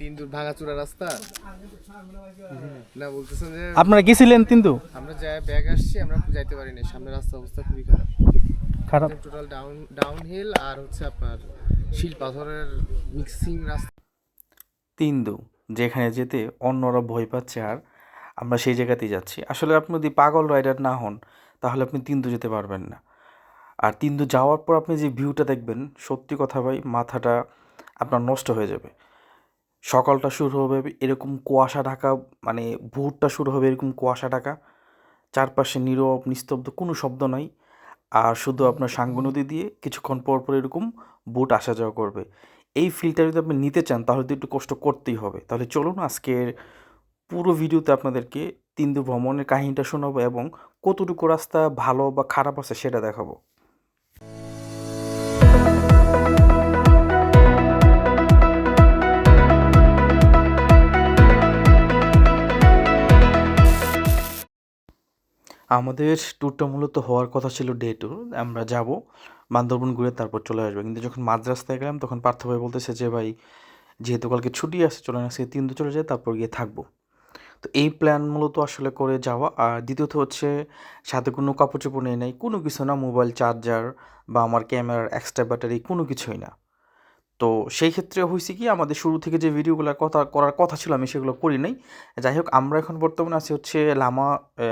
তিন দূর ভাঙাচুরা রাস্তা। না বলতেছেন যে আপনারা গেছিলেন কিন্তু আমরা যাই ব্যাগ আসছি আমরা যাইতে পারি পারিনি। সামনে রাস্তা অবস্থা খুবই খারাপ। খারাপ। টোটাল ডাউন ডাউন হিল আর হচ্ছে আপনার শিল পাথরের মিক্সিং রাস্তা। তিন্দু যেখানে যেতে অন্যরা ভয় পাচ্ছে আর আমরা সেই জায়গাতেই যাচ্ছি। আসলে আপনি যদি পাগল রাইডার না হন তাহলে আপনি তিন্দু যেতে পারবেন না। আর তিন্দু যাওয়ার পর আপনি যে ভিউটা দেখবেন সত্যি কথা ভাই মাথাটা আপনার নষ্ট হয়ে যাবে। সকালটা শুরু হবে এরকম কুয়াশা ঢাকা মানে ভোরটা শুরু হবে এরকম কুয়াশা ঢাকা। চারপাশে নীরব, নিস্তব্ধ, কোনো শব্দ নাই। আর শুধু আপনার সাঙ্গু নদী দিয়ে কিছুক্ষণ পর পর এরকম বোট আসা যাওয়া করবে। এই ফিলটা যদি আপনি নিতে চান, তাহলে তো একটু কষ্ট করতেই হবে। তাহলে চলুন আজকের পুরো ভিডিওতে আপনাদেরকে তিন্দু ভ্রমণের কাহিনীটা শোনাবো এবং কতটুকু রাস্তা ভালো বা খারাপ আছে সেটা দেখাবো। আমাদের ট্যুরটা মূলত হওয়ার কথা ছিল ডে ট্যুর আমরা যাব বান্দরবন ঘুরে তারপর চলে আসব। কিন্তু যখন মাঝ রাস্তায় গেলাম, তখন পার্থ ভাই বলতেছে যে, ভাই, যেহেতু কালকে ছুটি আছে, চলে আজকে তিন দু চলে যায় তারপর গিয়ে থাকব। তো এই প্ল্যান মূলত আসলে করে যাওয়া। আর দ্বিতীয়ত হচ্ছে, সাথে কোনো কাপড় চোপড় নেই, নাই, কোনো কিছু না, মোবাইল চার্জার বা আমার ক্যামেরার এক্সট্রা ব্যাটারি কোনো কিছুই না। তো সেই ক্ষেত্রে হয়েছে কি, আমাদের শুরু থেকে যে ভিডিওগুলো কথা, করার কথা ছিল, আমি সেগুলো করি নাই। যাই হোক, আমরা এখন বর্তমানে আছি হচ্ছে লামা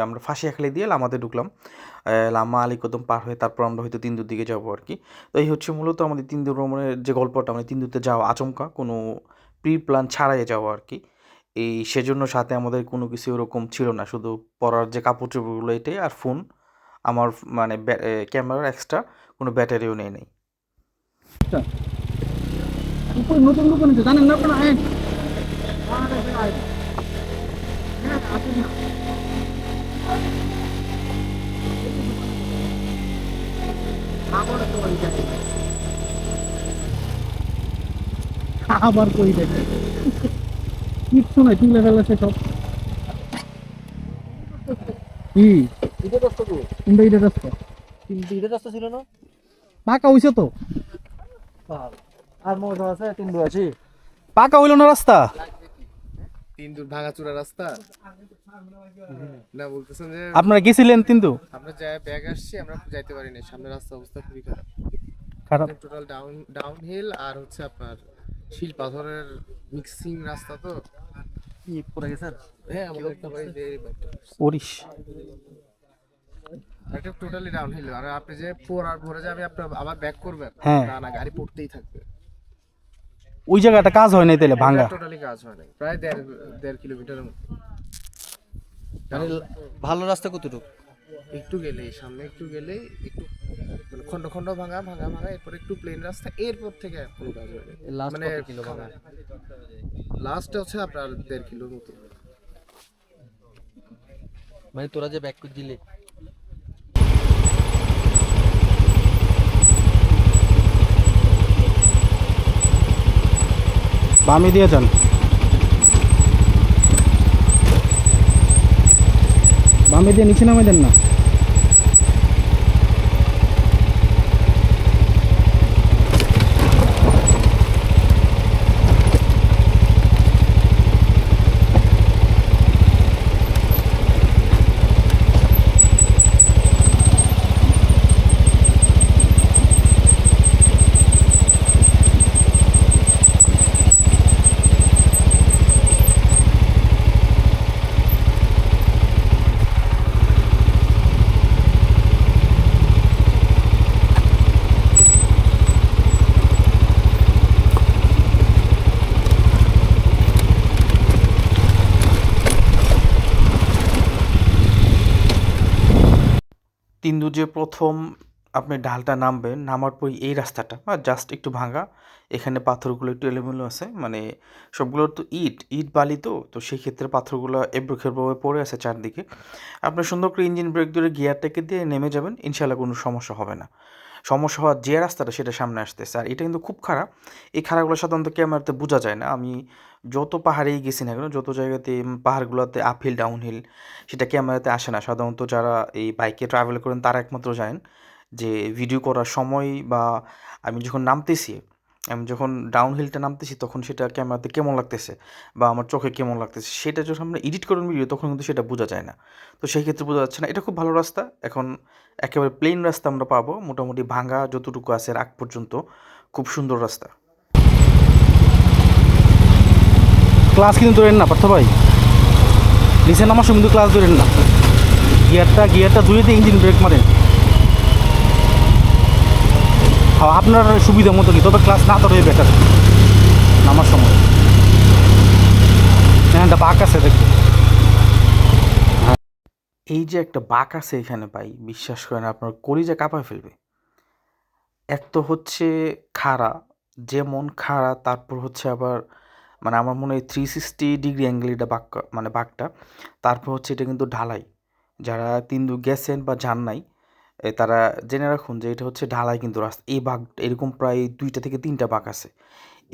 আমরা ফাঁসি ফাঁসিয়াখালি দিয়ে লামাতে ঢুকলাম। লামা আলিকদম পার হয়ে তারপর আমরা হয়তো তিনদুর দিকে যাব আর কি। তো এই হচ্ছে মূলত আমাদের তিনদুর ভ্রমণের যে গল্পটা মানে তিনদুতে যাওয়া আচমকা, কোনো প্রি প্ল্যান ছাড়াই যাওয়া আর কি। এই সেজন্য সাথে আমাদের কোনো কিছু ওরকম ছিল না, শুধু পরার যে কাপড় চোপড়গুলো এটাই আর ফোন আমার মানে ক্যামেরার এক্সট্রা কোনো ব্যাটারিও নেই নেই। উপরে নতুন দোকান আছে জানেন না আপনারা? হ্যাঁ আবার কই দেখে কিচ্ছু নাই তুলে ফেলেছে সব। কি? এটা রাস্তা তো এটা রাস্তা তিনটে এটা রাস্তা ছিল না? পাকা হইছে তো? আর মজা আছে তিনটে আছে। পাকা হইল না রাস্তা? তিন দূর ভাঙাচুরা রাস্তা? না বলতেছেন যে আপনারা গেছিলেন কিন্তু আমরা যাই ব্যাগ আসছি আমরা যাইতে পারি পারিনি সামনে রাস্তা অবস্থা খুবই খারাপ। খারাপ। টোটাল ডাউন ডাউন হিল আর হচ্ছে আপনার শিল পাথরের মিক্সিং রাস্তা তো। কি পড়ে গেছেন হ্যাঁ আমাদের বাড়ি দিয়ে এই ওরিশ। একটা টোটালি ডাউন হিল আর আপনি যে ফোর আর ভরে যাবে আপনি আবার ব্যাক করবেন। হ্যাঁ। না না গাড়ি পড়তেই থাকবে। ওই জায়গাটা কাজ হয় নাই তাহলে ভাঙ্গা। টোটালি কাজ হয় নাই প্রায় দেড় দেড় কিলোমিটারের মতো। মানে ভালো রাস্তা কতটুকু? একটু গেলেই সামনে একটু গেলেই একটু মানে খন্ড খন্ড ভাঙা ভাঙা ভাঙা এরপর একটু প্লেন রাস্তা এরপর থেকে পুরো কাজ হয়ে মানে কত কিলো ভাঙা? লাস্ট হচ্ছে আপনার দেড় কিলোর মতো। মানে তোরা যে ব্যাক করে দিলে বামে দিয়ে বামে দিয়ে নিচে নামে দেন না। যে প্রথম আপনি ঢালটা নামবেন, নামার পর এই রাস্তাটা, বা জাস্ট একটু ভাঙা, এখানে পাথরগুলো একটু এলোমেলো আছে মানে সবগুলো তো ইট ইট বালি তো তো সেই ক্ষেত্রে পাথরগুলো প্রভাবে পড়ে আছে চারদিকে। আপনি সুন্দর করে ইঞ্জিন ব্রেক ধরে গিয়ারটাকে দিয়ে নেমে যাবেন ইনশাল্লাহ কোনো সমস্যা হবে না। সমস্যা হওয়ার যে রাস্তাটা সেটা সামনে আসতেছে। আর এটা কিন্তু খুব খারাপ। এই খারাপগুলো সাধারণত ক্যামেরাতে বোঝা যায় না। আমি যত পাহাড়েই গেছি না কেন, যত জায়গাতে পাহাড়গুলোতে আপহিল, ডাউনহিল সেটা ক্যামেরাতে আসে না। সাধারণত যারা এই বাইকে ট্রাভেল করেন তারা একমাত্র জানেন যে ভিডিও করার সময় বা আমি যখন নামতেছি আমি যখন ডাউন হিলটা নামতেছি, তখন সেটা ক্যামেরাতে কেমন লাগতেছে বা আমার চোখে কেমন লাগতেছে, সেটা যখন আমরা এডিট করেন ভিডিও তখন কিন্তু সেটা বোঝা যায় না। তো সেই ক্ষেত্রে বোঝা যাচ্ছে না, এটা খুব ভালো রাস্তা। এখন একেবারে প্লেন রাস্তা আমরা পাবো, মোটামুটি ভাঙা যতটুকু আছে আগ পর্যন্ত, খুব সুন্দর রাস্তা। ক্লাস কিন্তু ধরেন না, পার্থ ভাই। নিচে নামার সময় কিন্তু ক্লাস ধরেন না। গিয়ারটা গিয়ারটা ধুয়ে দিয়ে ইঞ্জিন ব্রেক মারেন হ্যাঁ আপনার সুবিধা মতো কি তবে ক্লাস না ধরে বেটার নামার সময়। হ্যাঁ একটা বাঁক আছে দেখতে এই যে একটা বাঁক আছে এখানে ভাই, বিশ্বাস করেন আপনার কলিজা কাঁপায় ফেলবে। এক তো হচ্ছে খাড়া যেমন খাড়া, তারপর হচ্ছে আবার মানে আমার মনে হয় থ্রি সিক্সটি ডিগ্রি অ্যাঙ্গেল এটা বাঁক মানে বাঁকটা তারপর হচ্ছে এটা কিন্তু ঢালাই। যারা তিন্দু গেছেন বা যান নাই তারা জেনে রাখুন যে এটা হচ্ছে ঢালাই কিন্তু রাস্তা। এই বাঘ, এরকম প্রায় দুইটা থেকে তিনটা বাঘ আছে।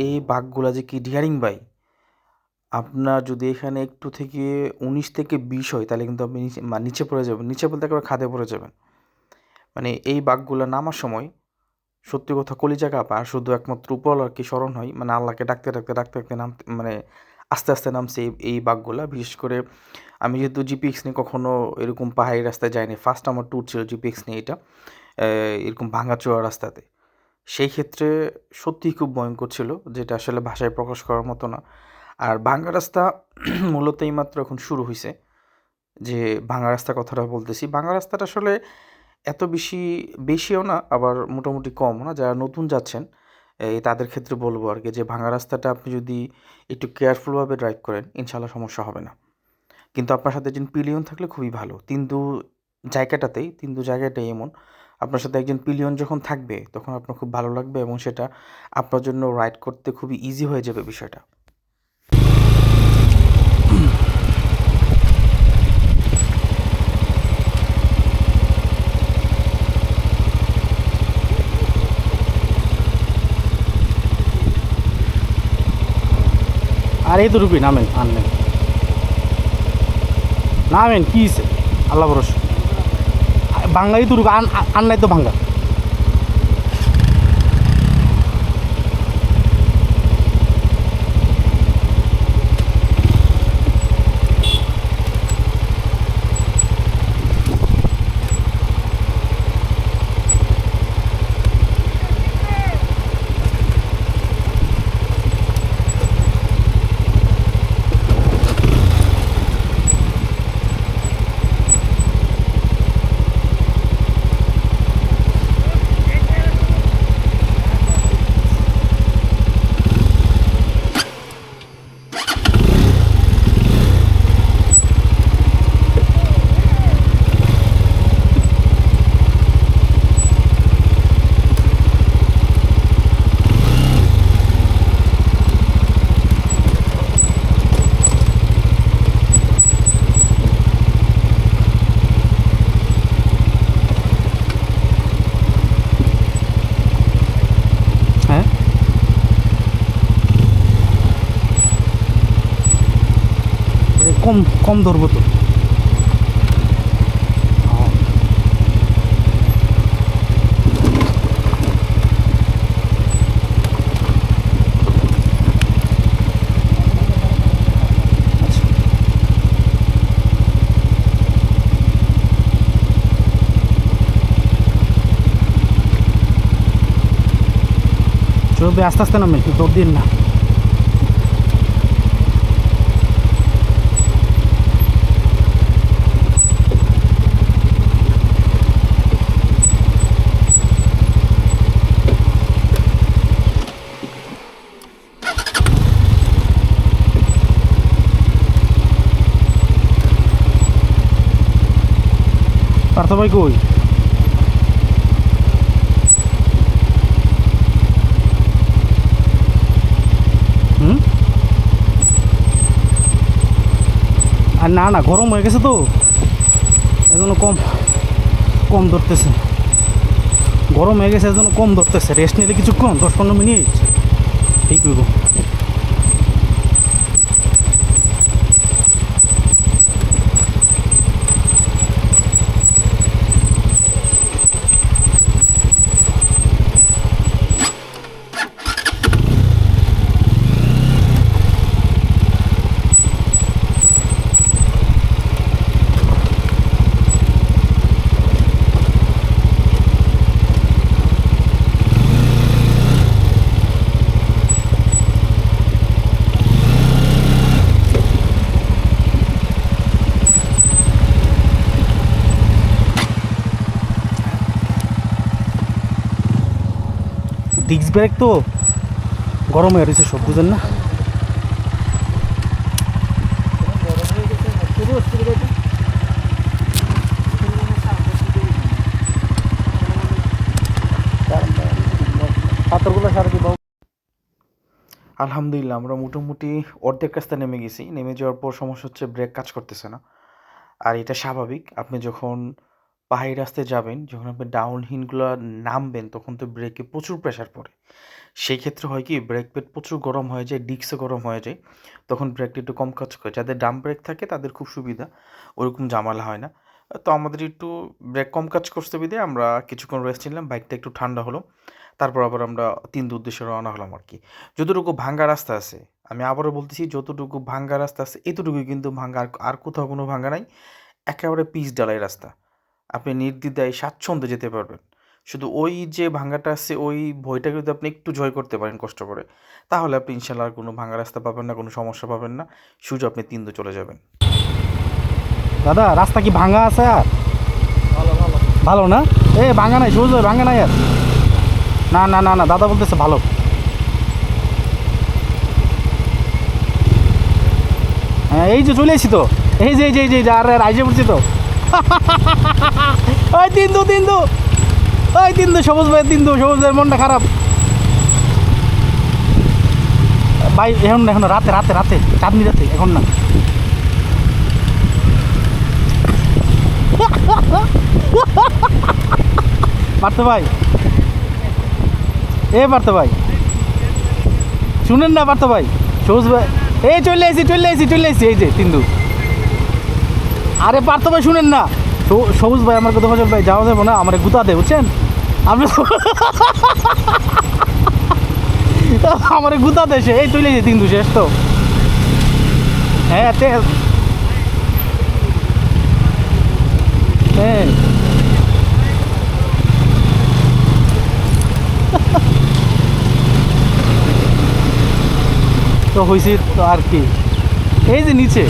এই বাঘগুলা যে কি ডিয়ারিং বাই আপনার যদি এখানে একটু থেকে উনিশ থেকে বিশ হয়, তাহলে কিন্তু আপনি নিচে নিচে পড়ে যাবেন। নিচে বলতে একেবারে খাদে পড়ে যাবেন। মানে এই বাঘগুলো নামার সময় সত্যি কথা কলিজা কাঁপা, আর শুধু একমাত্র উপর আর কি স্মরণ হয়। মানে আল্লাহকে ডাকতে ডাকতে ডাকতে ডাকতে নামতে মানে আস্তে আস্তে নামছে এই এই বাঘগুলা। বিশেষ করে আমি যেহেতু জিপিএক্স নিয়ে কখনও এরকম পাহাড়ি রাস্তায় যাইনি ফার্স্ট আমার ট্যুর ছিল জিপিএক্স নিয়ে এটা এরকম ভাঙাচোরা রাস্তাতে। সেই ক্ষেত্রে সত্যিই খুব ভয়ঙ্কর ছিল, যেটা আসলে ভাষায় প্রকাশ করার মতো না। আর ভাঙা রাস্তা মূলত এইমাত্র এখন শুরু হয়েছে যে ভাঙা রাস্তা কথাটা বলতেছি। ভাঙা রাস্তাটা আসলে এত বেশি, বেশিও না, আবার মোটামুটি কম না। যারা নতুন যাচ্ছেন এই তাদের ক্ষেত্রে বলব আর কি, যে ভাঙা রাস্তাটা আপনি যদি একটু কেয়ারফুলভাবে ড্রাইভ করেন ইনশাল্লাহ সমস্যা হবে না। কিন্তু আপনার সাথে একজন পিলিয়ন থাকলে খুবই ভালো। তিন্দু জায়গাটাতেই তিন্দু জায়গাটাই এমন। আপনার সাথে একজন পিলিয়ন যখন থাকবে, তখন আপনার খুব ভালো লাগবে এবং সেটা আপনার জন্য রাইড করতে খুবই ইজি হয়ে যাবে বিষয়টা। আর এই তো রুপি নামেন, আনলেন। নামেন কি? আল্লাহ বরস বাংলাই তুরুক আন আন নাই তো ভাঙ্গা হ্যাঁ এ কম ধরবো তো। আস্তে আস্তে নামে দৌড় দিন না। পার্থ ভাই কই? আর না না, গরম হয়ে গেছে তো। এজন্য কম কম ধরতেছে। গরম হয়ে গেছে, এজন্য কম ধরতেছে। রেস্ট নিলে কিছুক্ষণ, দশ পনেরো মিনিট। ঠিক হইব। ডিস্ক ব্রেক তো গরম হয়ে রয়েছে সব, বুঝেন না? আলহামদুলিল্লাহ, আমরা মোটামুটি অর্ধেক রাস্তা নেমে গেছি। নেমে যাওয়ার পর সমস্যা হচ্ছে, ব্রেক কাজ করতেছে না। আর এটা স্বাভাবিক, আপনি যখন পাহাড়ি রাস্তায় যাবেন, যখন আপনি ডাউন হিলগুলো নামবেন, তখন তো ব্রেকে প্রচুর প্রেশার পড়ে। সেই ক্ষেত্রে হয় কি ব্রেক পেট প্রচুর গরম হয়ে যায়, ডিস্কও গরম হয়ে যায়, তখন ব্রেকটা একটু কম কাজ করে। যাদের ডাম ব্রেক থাকে, তাদের খুব সুবিধা, ওরকম জামালা হয় না। তো আমাদের একটু ব্রেক কম কাজ করতে বিদে আমরা কিছুক্ষণ রেস্ট নিলাম বাইকটা একটু ঠান্ডা হলো, তারপর আবার আমরা তিন উদ্দেশ্যে রওনা হলাম আর কি। যতটুকু ভাঙ্গা রাস্তা আছে, আমি আবারও বলতেছি, যতটুকু ভাঙ্গা রাস্তা আছে, এতটুকুই কিন্তু ভাঙ্গা, আর কোথাও কোনো ভাঙ্গা নাই, একেবারে পিচ ডালাই রাস্তা। আপনি নির্দ্বিধায় স্বাচ্ছন্দ্যে যেতে পারবেন। শুধু ওই যে ভাঙ্গাটা আছে ওই ভয়টাকে যদি আপনি একটু জয় করতে পারেন কষ্ট করে তাহলে আপনি ইনশাল্লাহ আর কোনো ভাঙ্গা রাস্তা পাবেন না কোনো সমস্যা পাবেন না। সুযোগ আপনি তিন দু চলে যাবেন। দাদা রাস্তা কি ভাঙা আছে আর? ভালো ভালো। ভালো না? এ ভাঙা নাই সহজ ভাঙা নাই আর। না না না না দাদা বলতেছে ভালো। হ্যাঁ এই যে চলে এসি তো। এই যে এই যে এই যে আর আইসে পড়ছি তো। ওই তিন্দু তিন্দু। ওই তিন্দু সবুজ ভাই তিন্দু সবুজ ভাইয়ের মনটা খারাপ। ভাই এখন না, এখন রাতে রাতে রাতে চাঁদনি রাতে এখন না। পার্থ ভাই। এ পার্থ ভাই। শুনেন না পার্থ ভাই। সবুজ ভাই এই চলে এসি চলে এসি চলে এসি এই যে তিন্দু। আরে পার্থ ভাই, শুনেন না। সবুজ ভাই আমার কথা ভাই যাওয়া যাব না আমার গুতা দে, বুঝছেন? আপনি আমার গুতা দে সে, এই চলে এসি তিন্দু শেষ তো। হ্যাঁ হ্যাঁ। তো হয়েছে তো আর কি। এই যে নিচে।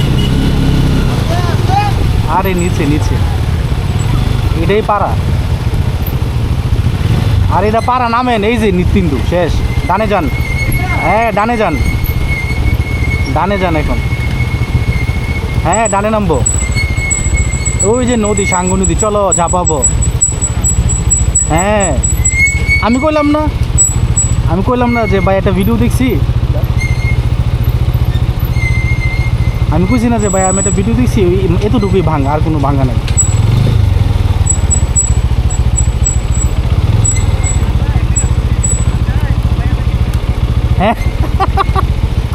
আরে, নিচে নিচে। এটাই পাড়া। আর, এটা পাড়া নামেন, এই যে নিত্যিন্দু শেষ। ডানে যান। হ্যাঁ ডানে যান। ডানে যান এখন। হ্যাঁ ডানে নামবো। ওই যে নদী, সাঙ্গ নদী, চলো, ঝাপাবো। হ্যাঁ। আমি কইলাম না, আমি কইলাম না যে, ভাই, একটা ভিডিও দেখছি। আমি বুঝি না যে ভাই, আমি একটা ভিডিও দিচ্ছি এতটুকুই ভাঙা, আর কোনো ভাঙা নাই। হ্যাঁ?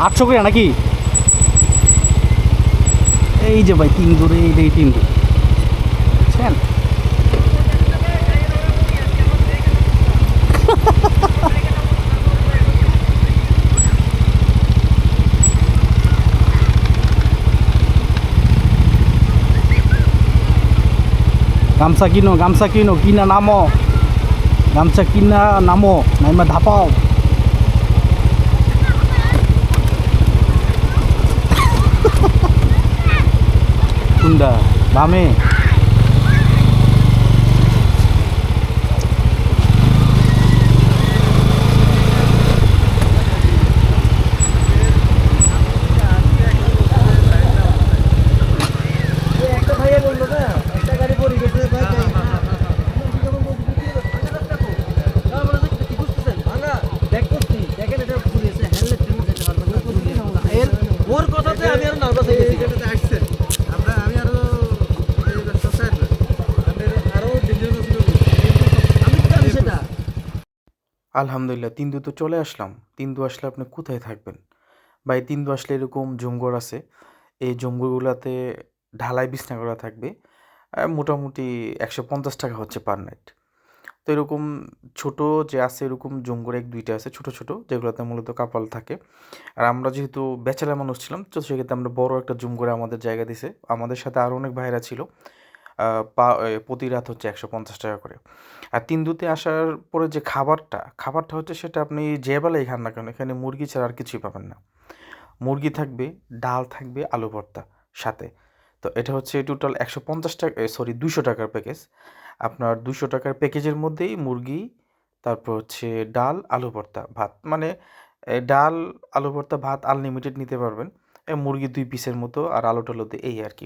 আটশো করে নাকি? এই যে ভাই, তিন দূরে এই তিন দূর বুঝছেন গামছা কিনো গামছা কিনো কিনা নামো গামছা কিনা নামো নাইমা ধাপাও কোনটা দামে একটা ভাইয়া বলল না একটা গাড়ি পড়ে গেছে ভাই ওর কথাতে আমি আরও নার্ভাস হয়ে গেছি আমরা আমি আরও আরও আমি তো জানি সেটা আলহামদুলিল্লাহ তিন্দু তো চলে আসলাম। তিন্দু আসলে আপনি কোথায় থাকবেন? বা ভাই তিন্দু আসলে এরকম জমঘর আছে। এই জমঘরগুলোতে ঢালাই বিছনা করা থাকবে। মোটামুটি একশো পঞ্চাশ টাকা হচ্ছে পার নাইট তো এরকম ছোট যে আছে, এরকম জমঘর এক, দুইটা আছে, ছোট ছোট, যেগুলোতে মূলত কাপাল থাকে। আর আমরা যেহেতু ব্যাচেলার মানুষ ছিলাম, তো সেক্ষেত্রে আমরা বড় একটা জমঘরে আমাদের জায়গা দিছে। আমাদের সাথে আরও অনেক ভাইরা ছিল। প্রতি রাত হচ্ছে একশো পঞ্চাশ টাকা করে। আর তিনদুতে আসার পরে যে খাবারটা খাবারটা হচ্ছে সেটা আপনি যে বেলায় খান না কেন, এখানে মুরগি ছাড়া আর কিছুই পাবেন না। মুরগি থাকবে, ডাল থাকবে, আলু ভর্তা সাথে। তো এটা হচ্ছে টোটাল একশো পঞ্চাশ টাকা সরি দুশো টাকার প্যাকেজ আপনার দুশো টাকার প্যাকেজের মধ্যেই মুরগি, তারপর হচ্ছে ডাল, আলু ভর্তা, ভাত। মানে ডাল, আলু ভর্তা, ভাত আনলিমিটেড নিতে পারবেন। মুরগি দুই পিসের মতো আর আলু টালু এই আর কি।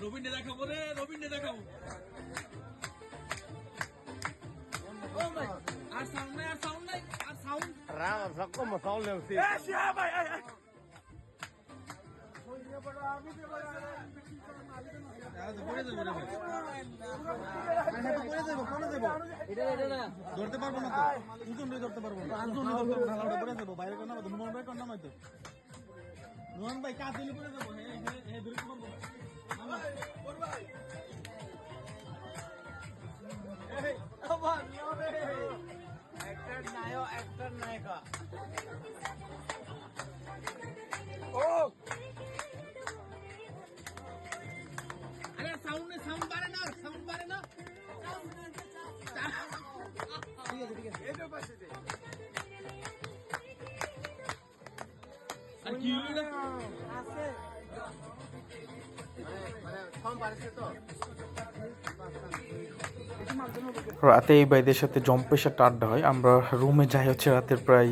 রবীন্দ্র দেখাবো রে রবীন্দ্র দেখাবো আর সাউন্ড নাই আর সাউন্ড নাই আর সাউন্ড ধরতে পারব না তো। উজুন ধরতে পারব না। উজুন ধরতে পারব। না ওটা পড়ে যাব বাইরে কোন নাম নুমান ভাই কোন নাম হয়তো নুমান ভাই কাজ দিলে পড়ে যাব। হে হে হে ধরতে পারব না আরে সাউন্ড সাউন্ড বাড়ে না সাউন্ড বাড়ে না। আর কি হলো এটা? রাতে এই বাইদের সাথে জম্পেশা টাড্ডা আড্ডা হয় আমরা রুমে যাই হচ্ছে রাতের প্রায়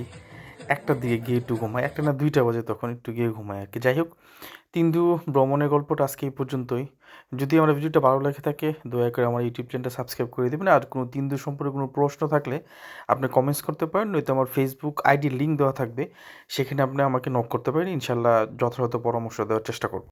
একটার দিকে গিয়ে একটু ঘুমাই, একটা না দুইটা বাজে তখন একটু গিয়ে ঘুমাই আর কি। যাই হোক, তিন্দু ভ্রমণের গল্পটা আজকে এই পর্যন্তই। যদি আমার ভিডিওটা ভালো লেগে থাকে, দয়া করে আমার ইউটিউব চ্যানেলটা সাবস্ক্রাইব করে দেবেন। আর কোনো তিন্দু সম্পর্কে কোনো প্রশ্ন থাকলে আপনি কমেন্টস করতে পারেন, নয়তো আমার ফেসবুক আইডির লিঙ্ক দেওয়া থাকবে, সেখানে আপনি আমাকে নক করতে পারেন। ইনশাল্লাহ যথাযথ পরামর্শ দেওয়ার চেষ্টা করব।